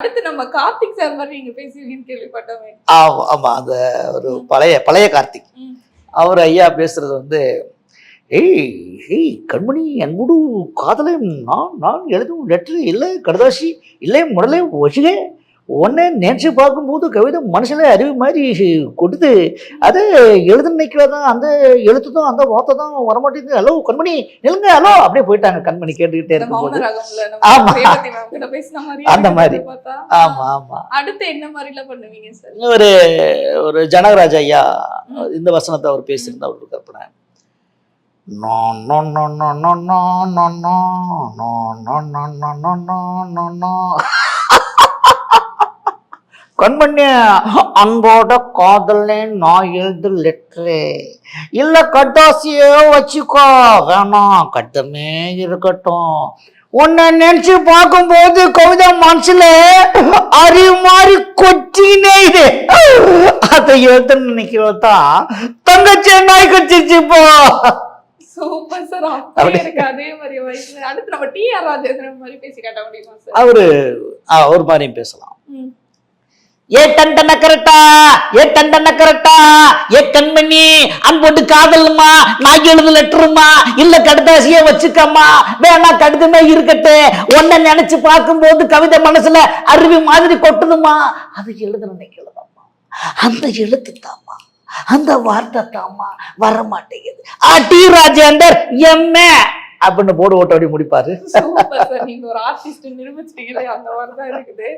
அடுத்து நம்ம கார்த்திக் சார் மாதிரி நீங்க பேசுவீங்கன்னு கேள்விப்பட்டோமே. ஆமா ஆமா அந்த ஒரு பழைய பழைய கார்த்திக். அவர் ஐயா பேசுறது வந்து ஏய் ஏய் கண்மணி அன்புடு காதலை நான் நான் எழுதும் லெட்டர் இல்லை கடுதாசி இல்லை முடலை ஒசிகே உன்னை நினைச்சு பார்க்கும்போது கவிதை மனுஷனே அறிவு மாதிரி கொடுத்து அது எழுத நினைக்கிறதான் அந்த எழுத்து தான் அந்த வார்த்தை தான் வரமாட்டேங்குது ஹலோ கண்மணி நிலுங்க ஹலோ அப்படியே போயிட்டாங்க கண்மணி கேட்டுக்கிட்டே இந்த மௌன இருக்கும்போது ராகம்ல ஆமா. நம்ம ரேவதி மேம் கிட்ட பேசின மாதிரி அந்த மாதிரி. பார்த்தா ஆமா ஆமா அடுத்து என்ன மாதிரி எல்லாம் பண்ணுவீங்க சார் ஒரு ஒரு ஜனகராஜ் ஐயா. இந்த வசனத்தை அவர் பேசியிருந்தா அவருக்கு கற்பனை நோ கண்மணி அன்போட காதலே நான் எழுது லெட்ரு இல்லை கட்டாசியோ வச்சுக்கோ. வேணாம் கட்டமே இருக்கட்டும். உன்னை நினைச்சு பார்க்கும்போது கவிதா மனசுல அறிவு மாறி கொச்சினே இது அதை எழுத நினைக்கிறது? தங்கச்சி நாய் கட்சிச்சு இப்போ. அவரு அவர் மாதிரி பேசலாம். ஏ தண்டன கரெக்டா ஏ தண்டன கரெக்டா ஏ கண்மணி அன்போட்டு காதலுமா நான் எழுது லெட்டருமா இல்ல கடுதாசிய வச்சுக்கம்மா வேணா கடிதமே இருக்கட்டு. உன்னை நினைச்சு பார்க்கும்போது கவிதை மனசுல அருவி மாதிரி கொட்டுதுமா. அது எழுத நினைக்கிறதாம்மா அந்த எழுத்து தாம்மா. அந்த வார்த்தை தாம்மா. வர மாட்டேங்குது ஆ டி ராஜேந்தர் எம்ஏ அப்படின்னு போர்டு ஓட்ட அப்படி முடிப்பாரு. நீங்க ஒரு ஆர்டிஸ்ட் நிரூபிச்சிட்டீங்களே அந்த மாதிரி தான் இருக்குது.